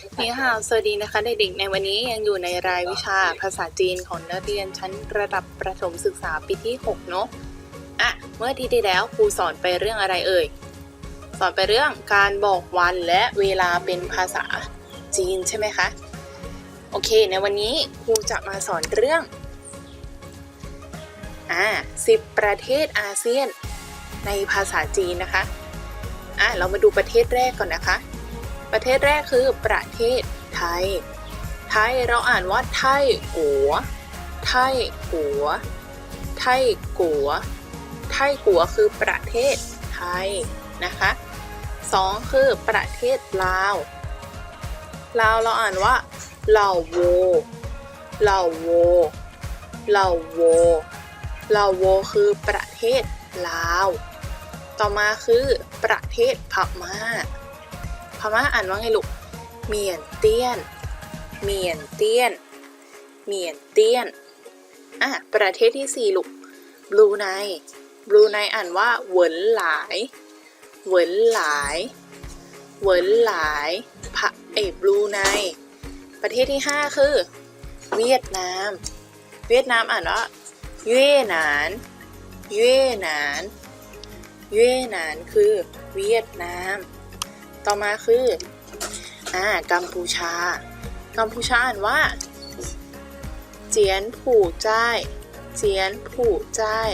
นี่ค่ะ สวัสดีนะคะเด็กๆ ในวันนี้ยังอยู่ในรายวิชาภาษาจีนของนักเรียนชั้นระดับประถมศึกษาปีที่ 6 เนอะอะ เมื่อที่ที่แล้วครูสอนไปเรื่องอะไรเอ่ย สอนไปเรื่องการบอกวันและเวลาเป็นภาษาจีนใช่ไหมคะ โอเค ในวันนี้ครูจะมาสอนเรื่อง อ่าสิบประเทศอาเซียนในภาษาจีนนะคะ อะ เรามาดูประเทศแรกก่อนนะคะ ประเทศแรกคือประเทศไทย ไทยเราอ่านว่าไทยกัว ไทยกัว ไทยกัว ไทยกัวคือประเทศไทยนะคะสองคือประเทศลาว ลาวเราอ่านว่าล่าโวล่าโวล่าโวล่าโวคือประเทศลาว ต่อมาคือประเทศพม่า พม่าอ่านว่าไงลูกเมียนเตี้ยน เมียนเตี้ยน เมียนเตี้ยน อะ ประเทศที่สี่ลูกบลูไนบลูไนอ่านว่าเหวินหลายเหวินหลายเหวินหลายพะเอบลูไนประเทศที่ห้าคือ เวียดนาม เวียดนามอ่านว่าเย่หนานเย่หนานเย่หนานคือเวียดนาม ต่อมาคืออ่ากัมพูชา กัมพูชาอ่านว่า เจียนผู่จ้ายเจียนผู่จ้าย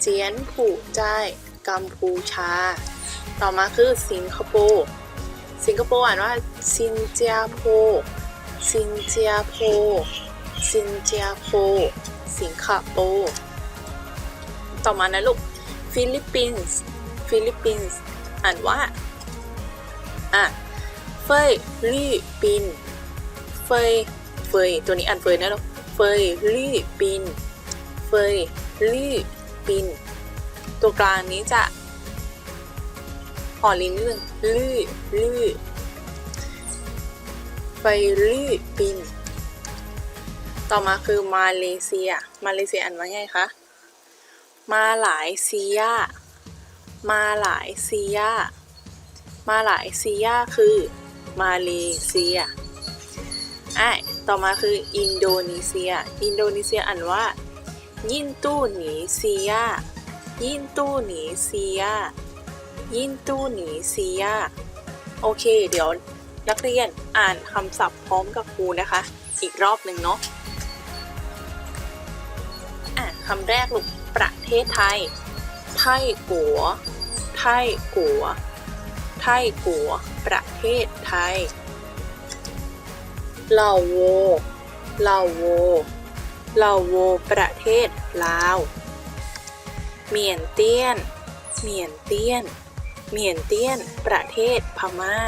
เจียนผู่จ้ายกัมพูชา ต่อมาคือสิงคโปร์ สิงคโปร์อ่านว่าซินเจียโปซินเจียโปซินเจียโปสิงคโปร์ต่อมานะลูก ฟิลิปปินส์ ฟิลิปปินส์ อ่านว่า อะเฟยลี่ปิน เฟย เฟย ตัวนี้อ่านเฟยนะลูกเฟยลี่ปิน เฟยลี่ปิน ตัวกลางนี้จะห่อลิ้นนิดนึงลี่ลี่เฟยลี่ปิน ต่อมาคือมาเลเซีย มาเลเซียอ่านว่าไงคะ มาหลายเซีย มาหลายเซีย มาหลายเซียคือมาเลเซียอะต่อมาคืออินโดนีเซีย อินโดนีเซียอ่านว่า ยินตู้หนีเซีย ยินตู้หนีเซีย ยินตู้หนีเซีย โอเค เดี๋ยวนักเรียนอ่านคำศัพท์พร้อมกับครูนะคะ อีกรอบหนึ่งเนาะอะคำแรกลูกประเทศไทย ไทยกัว ไทยกัว ไทยกัว ประเทศไทยเหลาโวเหลาโวเหลาโว ประเทศลาว เมียนเตี้ยน เมียนเตี้ยน เมียนเตี้ยน ประเทศพม่า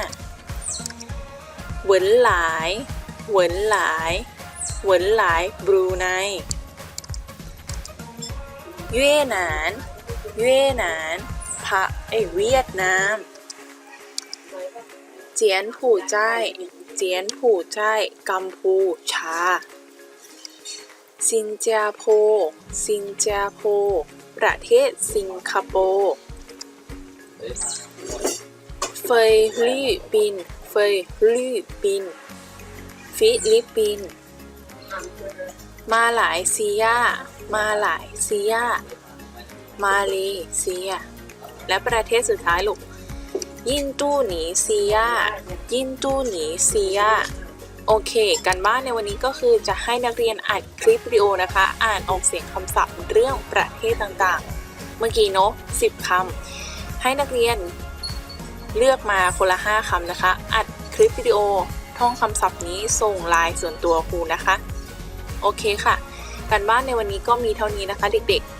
เหวินหลายเหวินหลายเหวินหลาย บรูไนเย่หนานเย่หนานพระไอเวียดนาม เจียนผู่จ้ายเจียนผู่จ้ายกัมพูชาซินเจียโปซินเจียโปร์ประเทศสิงคโปร์เฟยลี่ปินเฟยลี่ปิน ฟิลิปปิน มาหลายเซีย มาหลายเซีย มาเลเซีย และประเทศสุดท้ายลูก ยินตู้หนีเซียยินตู้หนีเซียโอเค กันบ้านในวันนี้ก็คือจะให้นักเรียนอัดคลิปวิดีโอนะคะ อ่านออกเสียงคำศัพท์เรื่องประเทศต่างๆ เมื่อกี้เนาะสิบคำให้นักเรียนเลือกมาคนละ5คำนะคะ อัดคลิปวิดีโอท่องคำศัพท์นี้ส่งไลน์ส่วนตัวครูนะคะ โอเคค่ะ การบ้านในวันนี้ก็มีเท่านี้นะคะเด็กๆ